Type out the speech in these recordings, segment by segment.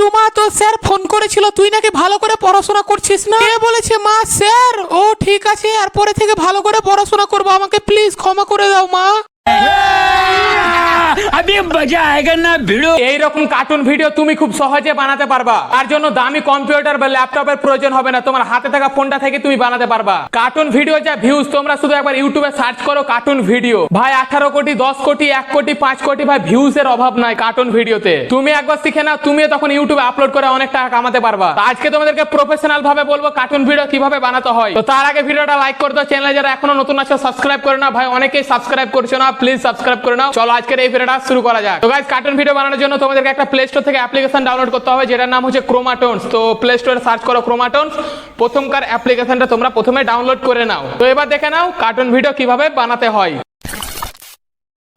রুমা তো sir phone করেছিল, তুই নাকি ভালো করে পড়াশোনা করছিস না? কে বলেছে, মা, স্যার, ও ঠিক আছে, আর পরে থেকে ভালো করে পড়াশোনা করব, আমাকে প্লিজ ক্ষমা করে দাও, মা। সহজে বানাতে পারবা। তার জন্য দামি কম্পিউটার বা ল্যাপটপের প্রয়োজন হবে না। তোমার হাতে থাকা ফোনটা থেকে তুমি বানাতে ভিডিও ভিউজ তোমরা শুধু ইউটিউবে সার্চ করো কার্টুন ভিডিও ভাই, আঠারো কোটি, দশ কোটি, এক কোটি, পাঁচ কোটি, ভাই অভাব নাই কার্টুন ভিডিওতে তুমি একবার শিখে তখন ইউটিউবে আপলোড করে অনেক টাকা কামাতে পারবা। আজকে তোমাদেরকে প্রফেশনাল ভাবে বলব কার্টুন ভিডিও কীভাবে বানাতে হয়। তো তার আগে ভিডিওটা লাইক করতে চ্যানেলে যারা এখনও নতুন আছে সাবস্ক্রাইব করে না ভাই, অনেকেই সাবস্ক্রাইব করছে না। প্লিজ সাবস্ক্রাইব করে নাও। চলো, আজকের এই ভিডিওটা শুরু করা যাক। তো গাইস কার্টুন ভিডিও বানানোর জন্য তোমাদেরকে একটা প্লে স্টোর থেকে অ্যাপ্লিকেশন ডাউনলোড করতে হবে, যেটার নাম হচ্ছে ক্রোমাটোনস তো প্লে স্টোরে সার্চ করো ক্রোমাটোনস প্রথমকার অ্যাপ্লিকেশনটা তোমরা প্রথমে ডাউনলোড করে নাও। তো এবার দেখে নাও কার্টুন ভিডিও কীভাবে বানাতে হয়।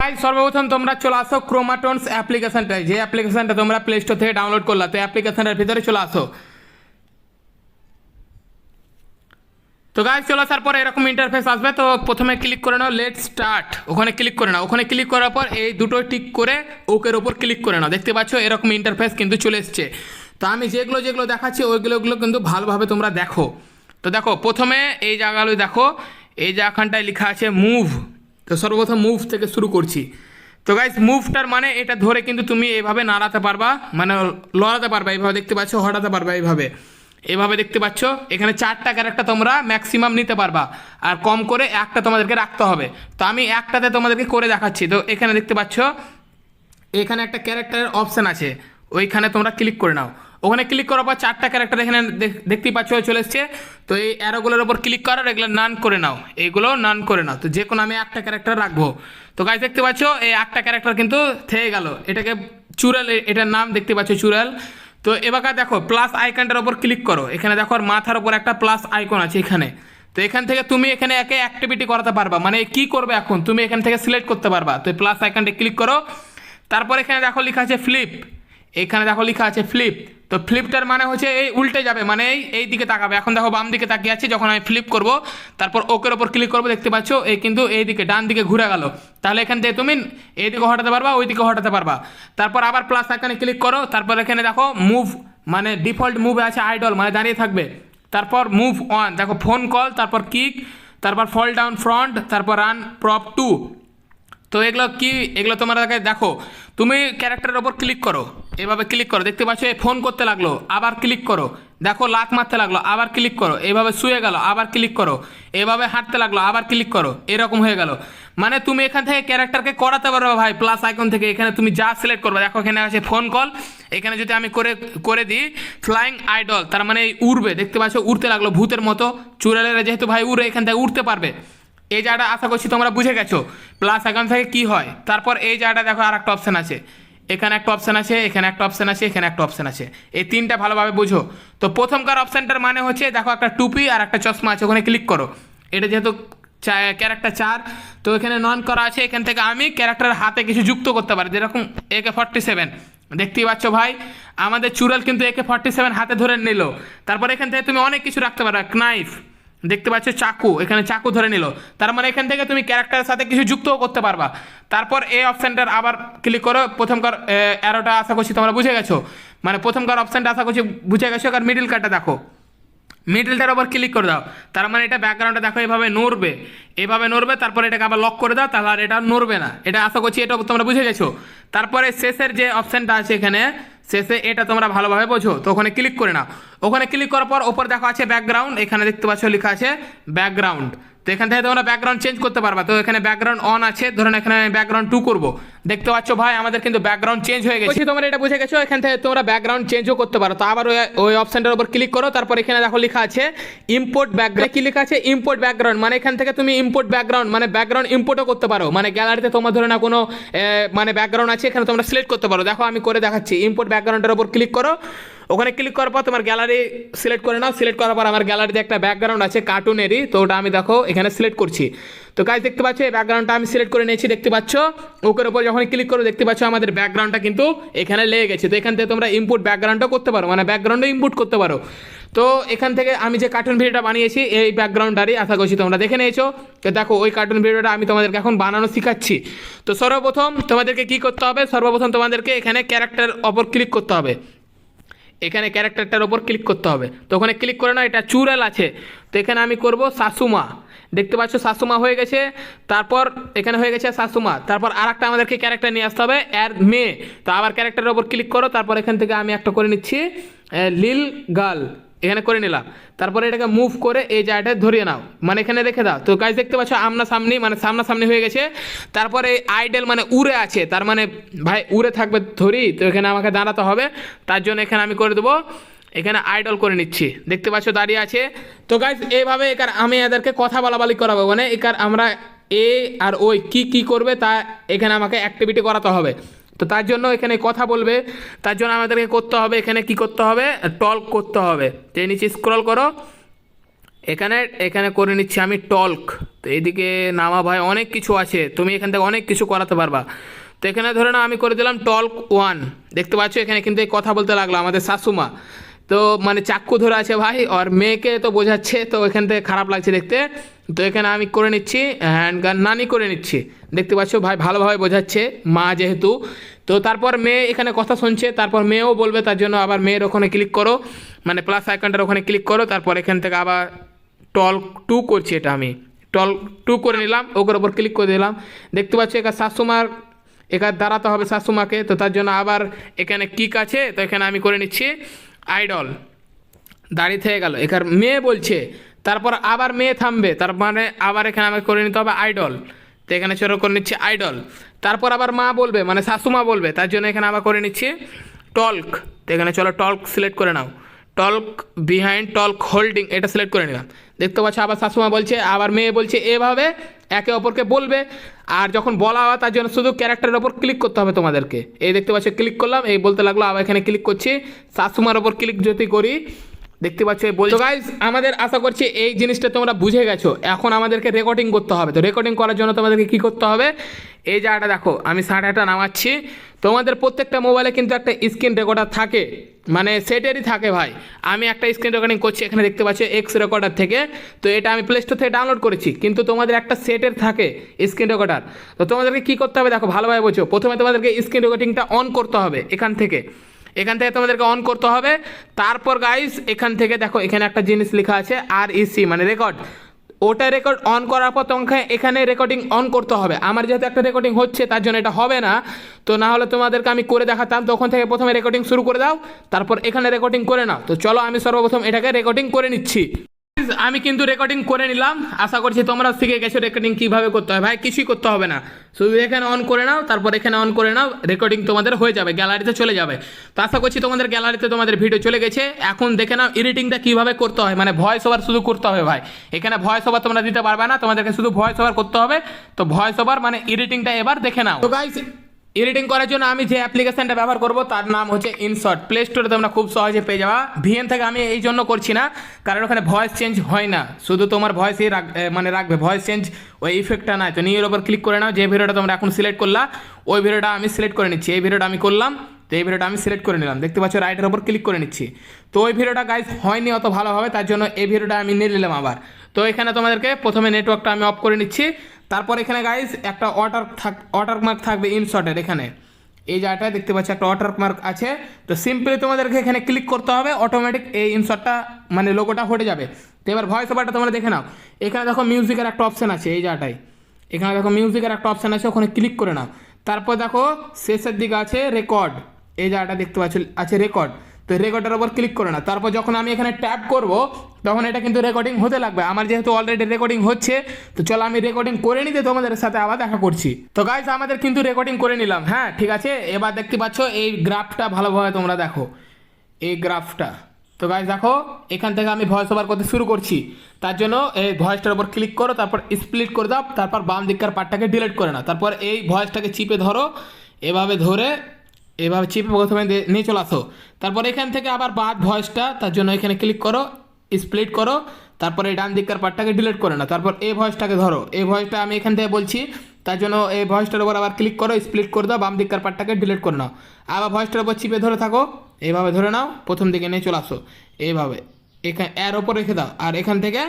গাইস সর্বপ্রথম তোমরা চলে আসো ক্রোমাটোনস অ্যাপ্লিকেশনটায় যে অ্যাপ্লিকেশনটা তোমরা প্লে স্টোর থেকে ডাউনলোড করলা, তো অ্যাপ্লিকেশনের ভিতরে চলে আসো। তো গাইজ চলে আসার পর এরকম ইন্টারফেস আসবে, তো প্রথমে ক্লিক করে নাও লেট স্টার্ট ওখানে ক্লিক করে নাও। ওখানে ক্লিক করার পর এই দুটো টিক করে ওকের ওপর ক্লিক করে নাও। দেখতে পাচ্ছ এরকম ইন্টারফেস কিন্তু চলে এসছে। তো আমি যেগুলো যেগুলো দেখাচ্ছি ওইগুলো ওগুলো কিন্তু ভালোভাবে তোমরা দেখো। তো দেখো, প্রথমে এই জায়গাগুলো দেখো, এই জায়গাখানটায় লেখা আছে মুভ তো সর্বপ্রথম মুভ থেকে শুরু করছি। তো গাইস মুভটার মানে এটা ধরে কিন্তু তুমি এভাবে নাড়াতে পারবা মানে লড়াতে পারবা, এইভাবে দেখতে পাচ্ছ, হটাতে পারবা এইভাবে। এভাবে দেখতে পাচ্ছ, এখানে চারটা ক্যারেক্টার তোমরা ম্যাক্সিমাম নিতে পারবা। আর কম করে একটা তোমাদেরকে রাখতে হবে। তো আমি একটাতে তোমাদেরকে করে দেখাচ্ছি। তো এখানে দেখতে পাচ্ছ, এখানে একটা ক্যারেক্টারের অপশান আছে। ওইখানে তোমরা ক্লিক করে নাও। ওখানে ক্লিক করার পর চারটা ক্যারেক্টার এখানে দেখ- দেখতেই পাচ্ছ, চলে এসছে। তো এই অ্যারোগুলোর ওপর ক্লিক করার এগুলো নান করে নাও। এইগুলো নান করে নাও। তো যে কোনো আমি একটা ক্যারেক্টার রাখব। তো গাছ দেখতে পাচ্ছ, এই একটা ক্যারেক্টার কিন্তু থেকে গেল। এটাকে চুরাল এটার নাম দেখতে পাচ্ছ, চুরাল। তো এবার দেখো প্লাস আইকনটার ওপর ক্লিক করো। এখানে দেখো আর মাথার ওপর একটা প্লাস আইকন আছে এখানে। তো এখান থেকে তুমি এখানে একে অ্যাক্টিভিটি করাতে পারবা। মানে কি করবে এখন? তুমি এখান থেকে সিলেক্ট করতে পারবা। তো প্লাস আইকনটা ক্লিক করো। তারপর এখানে দেখো লেখা আছে ফ্লিপ এখানে দেখো লেখা আছে ফ্লিপ তো ফ্লিপটার মানে হচ্ছে এই উল্টে যাবে মানে এই এই দিকে তাকাবে। এখন দেখো বাম দিকে তাকিয়ে আছে, যখন আমি ফ্লিপ করব, তারপর ওকের ওপর ক্লিক করব, দেখতে পাচ্ছ, এই কিন্তু এই দিকে, ডান দিকে ঘুরে গেল। তাহলে এখান থেকে তুমি এই দিকে হটাতে পারবা, ওই দিকে হটাতে পারবা। তারপর আবার প্লাস এখানে ক্লিক করো, তারপর এখানে দেখো মুভ মানে ডিফল্ট মুভ আছে আইডল মানে দাঁড়িয়ে থাকবে। তারপর মুভ অন দেখো ফোন কল তারপর কিক তারপর ফল ডাউন ফ্রন্ট তারপর রান প্রপ টু তো এগুলো কি, এগুলো তোমরা দেখো। তুমি ক্যারেক্টারের ওপর ক্লিক করো। এভাবে ক্লিক করো। দেখতে পাচ্ছ ফোন করতে লাগল, আবার ক্লিক করো। দেখো লাত মারতে লাগল, আবার ক্লিক করো। এভাবে শুয়ে গেল, আবার ক্লিক করো। এভাবে হাঁটতে লাগল, আবার ক্লিক করো। এরকম হয়ে গেল। মানে তুমি এখান থেকে ক্যারেক্টারকে করাতে পারবে ভাই প্লাস আইকন থেকে। এখানে তুমি যা সিলেক্ট করবে, দেখো, এখানে আছে ফোন কল এখানে যদি আমি করে করে দিই ফ্লাইং আইডল তার মানে এই উড়বে। দেখতে পাচ্ছ, উড়তে লাগল ভূতের মতো। চুড়ালেরা যেহেতু ভাই উড়ে, এখান থেকে উড়তে পারবে। এই জায়গাটা আশা করছি তোমরা বুঝে গেছো। প্লাস আইকন থেকে কি হয়? তারপর এই জায়গাটা দেখো আর একটা অপশান আছে। এখানে একটা অপশান আছে, এখানে একটা অপশান আছে, এখানে একটা অপশান আছে। এই তিনটা ভালোভাবে বুঝো। তো প্রথমকার অপশানটার মানে হচ্ছে, দেখো একটা টুপি আর একটা চশমা আছে, ওখানে ক্লিক করো। এটা যেহেতু ক্যারেক্টার চার, তো এখানে নন করা আছে, এখান থেকে আমি ক্যারেক্টার হাতে কিছু যুক্ত করতে পারি, যেরকম একে ফর্টি সেভেন দেখতেই পাচ্ছ ভাই, আমাদের চুরাল কিন্তু একে ফর্টি সেভেন হাতে ধরে নিল। তারপর এখান থেকে তুমি অনেক কিছু রাখতে পারো নাইফ দেখতে পাচ্ছ চাকু, এখানে চাকু ধরে নিল। তার মানে এখান থেকে তুমি ক্যারেক্টারের সাথে কিছু যুক্তও করতে পারবা। তারপর এই অপশানটার আবার ক্লিক করো প্রথমকার অ্যারোটা আশা করছি তোমরা বুঝে গেছো। মানে প্রথমকার অপশানটা আশা করছি বুঝে গেছো আর মিডিল কার্ডটা দেখো। মিডলটার ওপর ক্লিক করে দাও। তার মানে এটা ব্যাকগ্রাউন্ডে দেখো এভাবে নড়বে। এভাবে নড়বে, তারপরে এটাকে আবার লক করে দাও, তাহলে আর এটা নড়বে না। এটা আশা করছি এটা তোমরা বুঝে গেছো। তারপরে শেষের যে অপশানটা আছে এখানে, শেষে এটা তোমরা ভালোভাবে বোঝো। তো ওখানে ক্লিক করে নাও। ওখানে ক্লিক করার পর ওপর দেখো আছে ব্যাকগ্রাউন্ড এখানে দেখতে পাচ্ছ লেখা আছে ব্যাকগ্রাউন্ড তো এখান থেকে তোমরা ব্যাকগ্রাউন্ড চেঞ্জ করতে পারবা। তো এখানে ব্যাকগ্রাউন্ড অন আছে, ধরুন এখানে আমি ব্যাকগ্রাউন্ড টু করব। দেখতে পাচ্ছ ভাই, আমাদের কিন্তু ব্যাকগ্রাউন্ড চেঞ্জ হয়ে গেছে। তোমরা এটা বুঝে গেছো? এখান থেকে তোমরা ব্যাকগ্রাউন্ড চেঞ্জও করতে পারো। তো আবার ওই ওই অপশনটার উপর ক্লিক করো, তারপর এখানে দেখো লেখা আছে ইম্পোর্ট ব্যাকগ্রাউন্ড কি লেখা আছে? ইম্পোর্ট ব্যাকগ্রাউন্ড মানে এখান থেকে তুমি ইম্পোর্ট ব্যাকগ্রাউন্ড মানে ব্যাকগ্রাউন্ড ইম্পোর্টও করতে পারো। মানে গ্যালারিতে তোমার ধরে না কোনো মানে ব্যাকগ্রাউন্ড আছে, এখানে তোমরা সিলেক্ট করতে পারো। দেখো, আমি করে দেখাচ্ছি। ইম্পোর্ট ব্যাকগ্রাউন্ডের উপর ক্লিক করো। ওখানে ক্লিক করার পর তোমার গ্যালারি সিলেক্ট করে নাও। সিলেক্ট করার পর আমার গ্যালারিতে একটা ব্যাকগ্রাউন্ড আছে কার্টুনেরই তো ওটা আমি দেখো, এখানে সিলেক্ট করছি। তো কাজ দেখতে পাচ্ছ, এই ব্যাকগ্রাউন্ডটা আমি সিলেক্ট করে নিয়েছি, দেখতে পাচ্ছ? ওকের উপর যখন ক্লিক করো, দেখতে পাচ্ছ আমাদের ব্যাকগ্রাউন্ডটা কিন্তু এখানে লেগে গেছে। তো এখান থেকে তোমরা ইনপুট ব্যাকগ্রাউন্ডও করতে পারো মানে ব্যাকগ্রাউন্ডও ইনপুট করতে পারো। তো এখান থেকে আমি যে কার্টুন ভিডিওটা বানিয়েছি, এই ব্যাকগ্রাউন্ডটারই আশা করছি তোমরা দেখে নিয়েছো। তো দেখো, ওই কার্টুন ভিডিওটা আমি তোমাদেরকে এখন বানানো শেখাচ্ছি। তো সর্বপ্রথম তোমাদেরকে কি করতে হবে? সর্বপ্রথম তোমাদেরকে এখানে ক্যারেক্টার অপর ক্লিক করতে হবে। এখানে ক্যারেক্টারটার ওপর ক্লিক করতে হবে। তো ওখানে ক্লিক করে না এটা চুড়াল আছে। তো এখানে আমি করব শাশুমা দেখতে পাচ্ছ শাশুমা হয়ে গেছে। তারপর এখানে হয়ে গেছে শাশুমা। তারপর আর একটা আমাদেরকে ক্যারেক্টার নিয়ে আসতে হবে, এর মেয়ে। তো আবার ক্যারেক্টারের ওপর ক্লিক করো, তারপর এখান থেকে আমি একটা করে নিচ্ছি লিল গার্ল এখানে করে নিলাম। তারপরে এটাকে মুভ করে এই জায়গাটায় ধরিয়ে নাও। মানে এখানে রেখে দাও। তো গাছ দেখতে পাচ্ছ সামনি মানে সামনাসামনি হয়ে গেছে। তারপরে আইডেল মানে উড়ে আছে। তার মানে ভাই, উড়ে থাকবে ধরি। তো এখানে আমাকে দাঁড়াতে হবে। তার জন্য এখানে আমি করে দেবো এখানে আইডল করে নিচ্ছি। দেখতে পাচ্ছ দাঁড়িয়ে আছে। তো গাইজ এইভাবে একার আমি এদেরকে কথা বলাবলি করাবো। মানে একার আমরা এ আর ওই কি কি করবে তা এখানে আমাকে অ্যাক্টিভিটি করাতে হবে। তো তার জন্য এখানে কথা বলবে। তার জন্য আমাদেরকে করতে হবে, এখানে কি করতে হবে? টল্ক করতে হবে। তো নিচে স্ক্রল করো। এখানে এখানে করে নিচ্ছি আমি টল্ক তো এইদিকে নামা ভাই, অনেক কিছু আছে। তুমি এখান থেকে অনেক কিছু করাতে পারবা। তো এখানে ধরে নাও আমি করে দিলাম টল্ক ওয়ান দেখতে পাচ্ছ এখানে কিন্তু কথা বলতে লাগল আমাদের শাশুমা। তো মানে চাক্কু ধরে আছে ভাই, আর মেয়েকে তো বোঝাচ্ছে, তো এখান থেকে খারাপ লাগছে দেখতে। তো এখানে আমি করে নিচ্ছি হ্যান্ড গান নানি করে নিচ্ছি। দেখতে পাচ্ছ ভাই ভালোভাবে বোঝাচ্ছে, মা যেহেতু। তো তারপর মেয়ে এখানে কথা শুনছে, তারপর মেয়েও বলবে তার জন্য, আবার মেয়ের ওখানে ক্লিক করো। মানে প্লাস আইকনটার ওখানে ক্লিক করো, তারপর এখান থেকে আবার টল টু করছি এটা আমি। টল টু করে নিলাম ওর ওপর ক্লিক করে দিলাম। দেখতে পাচ্ছি এখানে শাশুমার এখানে দাঁড়াতে হবে শাশুমাকে, তো তার জন্য আবার এখানে কিক আছে, তো এখানে আমি করে নিচ্ছি। আইডল। দাঁড়িয়ে থেকে গেল। এখানে মেয়ে বলছে, তারপর আবার মেয়ে থামবে। তার মানে আবার এখানে আমাকে করে নিতে হবে আইডল। তো এখানে চলো করে নিচ্ছে আইডল। তারপর আবার মা বলবে মানে শাশুমা বলবে, তার জন্য এখানে আবার করে নিচ্ছে টল্ক। তো এখানে চলো টল্ক সিলেক্ট করে নাও। টল্ক বিহাইন্ড টল্ক হোল্ডিং এটা সিলেক্ট করে নিলাম। দেখতে পাচ্ছ আবার শাশুমা বলছে, আবার মেয়ে বলছে, এভাবে একে অপরকে বলবে, আর যখন বলা হয় তার জন্য শুধু ক্যারেক্টারের ওপর ক্লিক করতে হবে তোমাদেরকে। এই দেখতে পাচ্ছ ক্লিক করলাম, এই বলতে লাগল, আবার এখানে ক্লিক করছি। শাশুমার ওপর ক্লিক যদি করি দেখতে পাচ্ছ বলছো গাইজ আমাদের আশা করছি এই জিনিসটা তোমরা বুঝে গেছো। এখন আমাদেরকে রেকর্ডিং করতে হবে। তো রেকর্ডিং করার জন্য তোমাদেরকে কী করতে হবে? এই জায়গাটা দেখো, আমি সাঁটাটা নামাচ্ছি। তোমাদের প্রত্যেকটা মোবাইলে কিন্তু একটা স্ক্রিন রেকর্ডার থাকে। মানে সেটেরই থাকে ভাই। আমি একটা স্ক্রিন রেকর্ডিং করছি এখানে দেখতে পাচ্ছি এক্স রেকর্ডার থেকে। তো এটা আমি প্লে স্টোর থেকে ডাউনলোড করেছি। কিন্তু তোমাদের একটা সেটের থাকে স্ক্রিন রেকর্ডার তো তোমাদেরকে কী করতে হবে? দেখো, ভালোভাবে বোঝো। প্রথমে তোমাদেরকে স্ক্রিন রেকর্ডিংটা অন করতে হবে এখান থেকে। এখান থেকে তোমাদেরকে অন করতে হবে। তারপর গাইস এখান থেকে দেখো, এখানে একটা জিনিস লেখা আছে আর ইসি মানে রেকর্ড ওটা রেকর্ড অন করার পর তোমাকে এখানে রেকর্ডিং অন করতে হবে। আমার যেহেতু একটা রেকর্ডিং হচ্ছে, তার জন্য এটা হবে না। তো না হলে তোমাদেরকে আমি করে দেখাতাম, তখন থেকে প্রথমে রেকর্ডিং শুরু করে দাও, তারপর এখানে রেকর্ডিং করে নাও। তো চলো, আমি সর্বপ্রথম এটাকে রেকর্ডিং করে নিচ্ছি। আমি কিন্তু রেকর্ডিং করে নিলাম। আশা করছি তোমরা শিখে গেছো রেকর্ডিং কীভাবে করতে হয়। ভাই, কিছুই করতে হবে না। শুধু এখানে অন করে নাও, তারপর এখানে অন করে নাও রেকর্ডিং তোমাদের হয়ে যাবে গ্যালারিতে চলে যাবে। তো আশা করছি তোমাদের গ্যালারিতে তোমাদের ভিডিও চলে গেছে। এখন দেখে নাও এডিটিংটা কীভাবে করতে হয়। মানে ভয়েস ওভার শুধু করতে হবে ভাই। এখানে ভয়েস ওভার তোমরা দিতে পারবে না, তোমাদেরকে শুধু ভয়েস ওভার করতে হবে। তো ভয়েস ওভার মানে এডিটিংটা এবার দেখে নাও। তো গাইস এডিটিং করার জন্য আমি যে অ্যাপ্লিকেশনটা ব্যবহার করব, তার নাম হচ্ছে ইনশর্ট প্লে স্টোরে তোমরা খুব সহজে পেয়ে যাওয়া ভিএন থেকে আমি এই জন্য করছি না, কারণ ওখানে ভয়েস চেঞ্জ হয় না। শুধু তোমার ভয়েসই মানে রাখবে ভয়েস চেঞ্জ ওই ইফেক্টটা নাই। তো নিয়ের ওপর ক্লিক করে নাও, যে ভিডিওটা তোমরা এখন সিলেক্ট করলা, ওই ভিডিওটা আমি সিলেক্ট করে নিচ্ছি। এই ভিডিওটা আমি করলাম, তো এই ভিডিওটা আমি সিলেক্ট করে নিলাম। দেখতে পাচ্ছ রাইটের ওপর ক্লিক করে নিচ্ছি। তো ওই ভিডিওটা গাইজ হয়নি, অত ভালোভাবে তার জন্য এই ভিডিওটা আমি নিয়ে নিলাম আবার। তো এখানে তোমাদেরকে প্রথমে নেটওয়ার্কটা আমি অফ করে নিচ্ছি। তারপর এখানে গাইজ একটা ওয়াটার থাক ওয়াটার মার্ক থাকবে ইনশর্টের এখানে। এই জায়গাটায় দেখতে পাচ্ছি একটা ওয়াটার মার্ক আছে। তো সিম্পলি তোমাদেরকে এখানে ক্লিক করতে হবে অটোমেটিক এই ইনশটটা মানে লোগোটা হটে যাবে। তো এবার ভয়েস ওভারটা তোমরা দেখে নাও। এখানে দেখো মিউজিকের একটা অপশান আছে এই জায়গাটায়। এখানে দেখো মিউজিকের একটা অপশান আছে, ওখানে ক্লিক করে নাও। তারপর দেখো শেষের দিকে আছে রেকর্ড এই জায়গাটা দেখতে পাচ্ছ, আছে রেকর্ড তো রেকর্ডের ওপর ক্লিক করে না। তারপর যখন আমি এখানে ট্যাপ করব, তখন এটা কিন্তু রেকর্ডিং হতে লাগবে। আমার যেহেতু অলরেডি রেকর্ডিং হচ্ছে, তো চলো আমি রেকর্ডিং করে নিতে তোমাদের সাথে আবার দেখা করছি। তো গাইজ আমাদের কিন্তু রেকর্ডিং করে নিলাম। হ্যাঁ ঠিক আছে? এবার দেখতে পাচ্ছ, এই গ্রাফটা ভালোভাবে তোমরা দেখো। এই গ্রাফটা তো গাইজ দেখো, এখান থেকে আমি ভয়েস ওভার করতে শুরু করছি। তার জন্য এই ভয়েসটার উপর ক্লিক করো, তারপর স্প্লিট করে দাও, তারপর বাম দিককার পার্টটাকে ডিলিট করে নাও। তারপর এই ভয়েসটাকে চিপে ধরো। এভাবে ধরে এভাবে চিপে প্রথমে নিয়ে চলে আসো। তারপর এখান থেকে আবার বাদ ভয়েসটা তার জন্য এখানে ক্লিক করো স্প্লিট করো তারপরে ডান দিককার পার্টটাকে ডিলিট করে না তারপর এই ভয়েসটাকে ধরো। এই ভয়েসটা আমি এখান থেকে বলছি তার জন্য এই ভয়েসটার উপর আবার ক্লিক করো স্প্লিট করে দাও বাম দিককার পার্টটাকে ডিলিট করে নাও। আবার ভয়েসটার উপর চিপে ধরে থাকো এইভাবে ধরে নাও প্রথম দিকে নিয়ে চলে আসো। এইভাবে এখানে এর ওপর রেখে দাও। আর এখান থেকে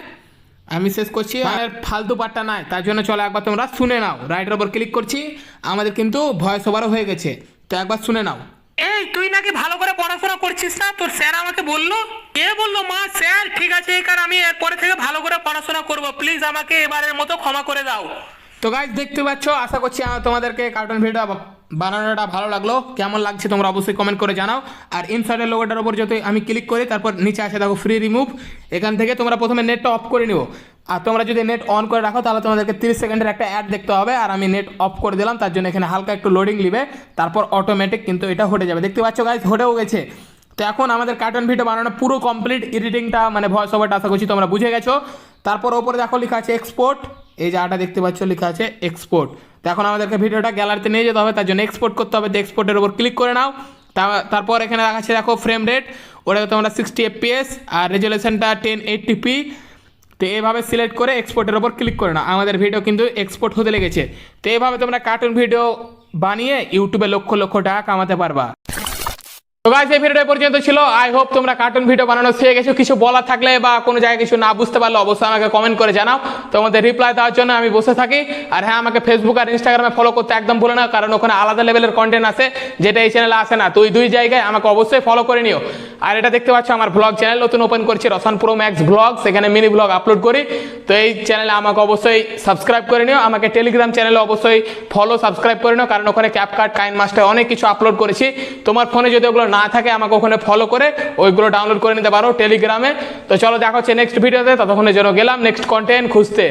আমি শেষ করছি আর ফালতু পার্টটা নাই। তার জন্য চলো একবার তোমরা শুনে নাও। রাইটের ওপর ক্লিক করছি আমাদের কিন্তু ভয়েস ওভারও হয়ে গেছে। তো একবার শুনে নাও। এই তুই নাকি ভালো করে পড়াশোনা করছিস না? তোর স্যার আমাকে বলল। কে বলল? মা স্যার ঠিক আছে এই কারণ আমি এরপরে থেকে ভালো করে পড়াশোনা করব। প্লিজ আমাকে এবারের মতো ক্ষমা করে দাও। তো গাইজ দেখতে পাচ্ছ আশা করছি আহ, তোমাদেরকে কার্টুন ভিডিও বানানোটা ভালো লাগল। কেমন লাগছে তোমরা অবশ্যই কমেন্ট করে জানাও। আর ইনসাইডের লোগোটার উপর যদি আমি ক্লিক করি তারপর নিচে আসে দেখো ফ্রি রিমুভ এখান থেকে তোমরা প্রথমে নেটটা অফ করে নিও। আর তোমরা যদি নেট অন করে রাখো, তাহলে তোমাদেরকে তিরিশ সেকেন্ডের একটা অ্যাড দেখতে হবে। আর আমি নেট অফ করে দিলাম, তার জন্য এখানে হালকা একটু লোডিং নিবে, তারপর অটোমেটিক কিন্তু এটা হটে যাবে। দেখতে পাচ্ছ গাইজ হটেও গেছে। তো এখন আমাদের কার্টুন ভিডিও বানানো পুরো কমপ্লিট এডিটিংটা মানে ভয়েস ওভারটা আশা করছি তোমরা বুঝে গেছো। তারপর ওপরে দেখো লেখা আছে এক্সপোর্ট এই যে আটা দেখতে পাচ্ছ, লেখা আছে এক্সপোর্ট তো এখন আমাদেরকে ভিডিওটা গ্যালারিতে নিয়ে যেতে হবে, তার জন্য এক্সপোর্ট করতে হবে। তো এক্সপোর্টের উপর ক্লিক করে নাও। তারপর এখানে আছে দেখো ফ্রেম রেট ওটা তোমরা সিক্সটি এফপিএস আর রেজুলেশনটা টেন এইটটি পি তো এইভাবে সিলেক্ট করে এক্সপোর্টের ওপর ক্লিক করে নাও আমাদের ভিডিও কিন্তু এক্সপোর্ট হতে লেগেছে। তো এইভাবে তোমরা কার্টুন ভিডিও বানিয়ে ইউটিউবে লক্ষ লক্ষ টাকা কামাতে পারবা। গাইস এই ভিডিওটা পর্যন্ত ছিল। আই হোপ তোমরা কার্টুন ভিডিও বানানো শিখে গেছো। কিছু বলার থাকলে বা কোনো জায়গায় কিছু না বুঝতে পারলে অবশ্যই আমাকে কমেন্ট করে জানাও। তোমাদের রিপ্লাই দেওয়ার জন্য আমি বসে থাকি। আর হ্যাঁ আমাকে ফেসবুক আর ইনস্টাগ্রামে ফলো করতে একদম ভুলো না, কারণ ওখানে আলাদা লেভেলের কন্টেন্ট আছে, যেটা এই চ্যানেলে আসে না। তুই দুই জায়গায় আমাকে অবশ্যই ফলো করে নিও। আর এটা দেখতে পাচ্ছ, আমার ব্লগ চ্যানেল নতুন ওপেন করছি রসান প্রো ম্যাক্স ব্লগ সেখানে মিনি ব্লগ আপলোড করি। তো এই চ্যানেলে আমাকে অবশ্যই সাবস্ক্রাইব করে নিও। আমাকে টেলিগ্রাম চ্যানেলে অবশ্যই ফলো সাবস্ক্রাইব করে নিও। কারণ ওখানে ক্যাপকার্ট কাইন মাস্টার অনেক কিছু আপলোড করেছি। তোমার ফোনে যদি ওগুলো না থাকে আমাকে ওখানে ফলো করে, ওইগুলো ডাউনলোড করে নিতে পারো টেলিগ্রামে তো চলো দেখা হচ্ছে নেক্সট ভিডিওতে ততক্ষণের জন্য গেলাম নেক্সট কন্টেন্ট খুঁজতে।